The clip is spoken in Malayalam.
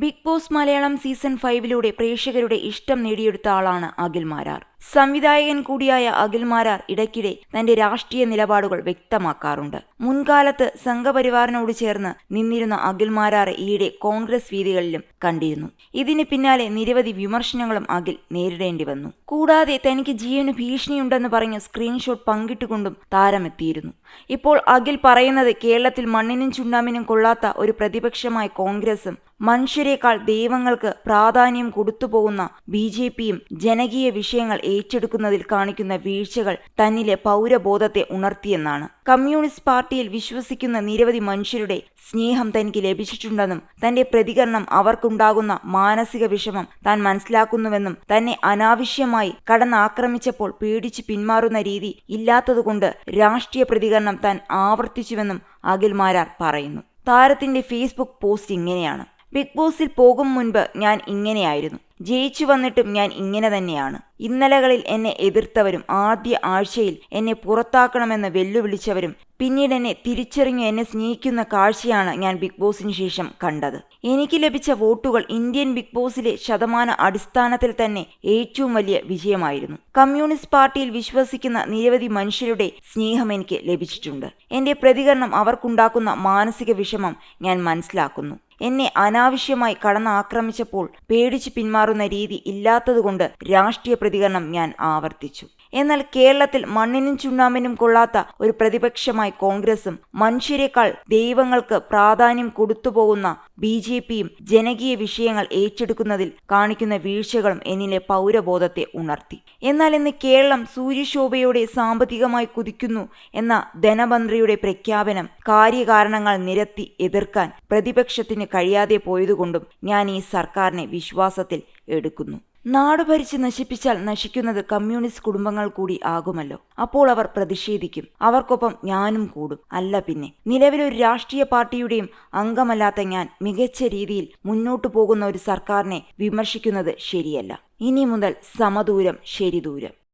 ബിഗ് ബോസ് മലയാളം സീസൺ ഫൈവിലൂടെ പ്രേക്ഷകരുടെ ഇഷ്ടം നേടിയെടുത്ത ആളാണ് അഖിൽ മാരാർ. സംവിധായകൻ കൂടിയായ അഖിൽ മാരാർ ഇടയ്ക്കിടെ തന്റെ രാഷ്ട്രീയ നിലപാടുകൾ വ്യക്തമാക്കാറുണ്ട്. മുൻകാലത്ത് സംഘപരിവാറിനോട് ചേർന്ന് നിന്നിരുന്ന അഖിൽ മാരാറെ ഈയിടെ കോൺഗ്രസ് വീതികളിലും കണ്ടിരുന്നു. ഇതിന് പിന്നാലെ നിരവധി വിമർശനങ്ങളും അഖിൽ നേരിടേണ്ടി വന്നു. കൂടാതെ തനിക്ക് ജീവന് ഭീഷണിയുണ്ടെന്ന് പറഞ്ഞ് സ്ക്രീൻഷോട്ട് പങ്കിട്ടുകൊണ്ടും താരമെത്തിയിരുന്നു. ഇപ്പോൾ അഖിൽ പറയുന്നത് കേരളത്തിൽ മണ്ണിനും ചുണ്ടാമിനും കൊള്ളാത്ത ഒരു പ്രതിപക്ഷമായ കോൺഗ്രസും മനുഷ്യരെക്കാൾ ദൈവങ്ങൾക്ക് പ്രാധാന്യം കൊടുത്തുപോകുന്ന ബി ജെ പിയും ജനകീയ വിഷയങ്ങൾ ഏറ്റെടുക്കുന്നതിൽ കാണിക്കുന്ന വീഴ്ചകൾ തന്നിലെ പൗരബോധത്തെ ഉണർത്തിയെന്നാണ്. കമ്മ്യൂണിസ്റ്റ് പാർട്ടിയിൽ വിശ്വസിക്കുന്ന നിരവധി മനുഷ്യരുടെ സ്നേഹം തനിക്ക് ലഭിച്ചിട്ടുണ്ടെന്നും തന്റെ പ്രതികരണം അവർക്കുണ്ടാകുന്ന മാനസിക വിഷമം താൻ മനസ്സിലാക്കുന്നുവെന്നും തന്നെ അനാവശ്യമായി കടന്നാക്രമിച്ചപ്പോൾ പേടിച്ച് പിന്മാറുന്ന രീതി ഇല്ലാത്തതുകൊണ്ട് രാഷ്ട്രീയ പ്രതികരണം താൻ ആവർത്തിച്ചുവെന്നും അഖിൽ മാരാർ പറയുന്നു. താരത്തിന്റെ ഫേസ്ബുക്ക് പോസ്റ്റ് ഇങ്ങനെയാണ്. ബിഗ് ബോസിൽ പോകും മുൻപ് ഞാൻ ഇങ്ങനെയായിരുന്നു. ജയിച്ചു വന്നിട്ടും ഞാൻ ഇങ്ങനെ തന്നെയാണ്. ഇന്നലകളിൽ എന്നെ എതിർത്തവരും ആദ്യ ആഴ്ചയിൽ എന്നെ പുറത്താക്കണമെന്ന് വെല്ലുവിളിച്ചവരും പിന്നീട് എന്നെ തിരിച്ചറിഞ്ഞു എന്നെ സ്നേഹിക്കുന്ന കാഴ്ചയാണ് ഞാൻ ബിഗ് ബോസിന് ശേഷം കണ്ടത്. എനിക്ക് ലഭിച്ച വോട്ടുകൾ ഇന്ത്യൻ ബിഗ് ബോസിലെ ശതമാന അടിസ്ഥാനത്തിൽ തന്നെ ഏറ്റവും വലിയ വിജയമായിരുന്നു. കമ്മ്യൂണിസ്റ്റ് പാർട്ടിയിൽ വിശ്വസിക്കുന്ന നിരവധി മനുഷ്യരുടെ സ്നേഹം എനിക്ക് ലഭിച്ചിട്ടുണ്ട്. എന്റെ പ്രതികരണം അവർക്കുണ്ടാക്കുന്ന മാനസിക വിഷമം ഞാൻ മനസ്സിലാക്കുന്നു. എന്നെ അനാവശ്യമായി കടന്നാക്രമിച്ചപ്പോൾ പേടിച്ചു പിന്മാറുന്ന രീതി ഇല്ലാത്തതുകൊണ്ട് രാഷ്ട്രീയ പ്രതികരണം ഞാൻ ആവർത്തിച്ചു. എന്നാൽ കേരളത്തിൽ മണ്ണിനും ചുണ്ണാമ്പിനും കൊള്ളാത്ത ഒരു പ്രതിപക്ഷമായി കോൺഗ്രസും മനുഷ്യരെക്കാൾ ദൈവങ്ങൾക്ക് പ്രാധാന്യം കൊടുത്തുപോകുന്ന ബി ജെ പിയും ജനകീയ വിഷയങ്ങൾ ഏറ്റെടുക്കുന്നതിൽ കാണിക്കുന്ന വീഴ്ചകളും എന്നിലെ പൗരബോധത്തെ ഉണർത്തി. എന്നാൽ ഇന്ന് കേരളം സൂര്യശോഭയോടെ സാമ്പത്തികമായി കുതിക്കുന്നു എന്ന ധനമന്ത്രിയുടെ പ്രഖ്യാപനം കാര്യകാരണങ്ങൾ നിരത്തി എതിർക്കാൻ പ്രതിപക്ഷത്തിന് കഴിയാതെ പോയതുകൊണ്ടും ഞാൻ ഈ സർക്കാരിനെ വിശ്വാസത്തിൽ എടുക്കുന്നു. നാട് ഭരിച്ച് നശിപ്പിച്ചാൽ നശിക്കുന്നത് കമ്മ്യൂണിസ്റ്റ് കുടുംബങ്ങൾ കൂടി ആകുമല്ലോ. അപ്പോൾ അവർ പ്രതിഷേധിക്കും. അവർക്കൊപ്പം ഞാനും കൂടും. അല്ല പിന്നെ നിലവിലൊരു രാഷ്ട്രീയ പാർട്ടിയുടെയും അംഗമല്ലാത്ത ഞാൻ മികച്ച രീതിയിൽ മുന്നോട്ടു പോകുന്ന ഒരു സർക്കാരിനെ വിമർശിക്കുന്നത് ശരിയല്ല. ഇനി മുതൽ സമദൂരം ശരിദൂരം.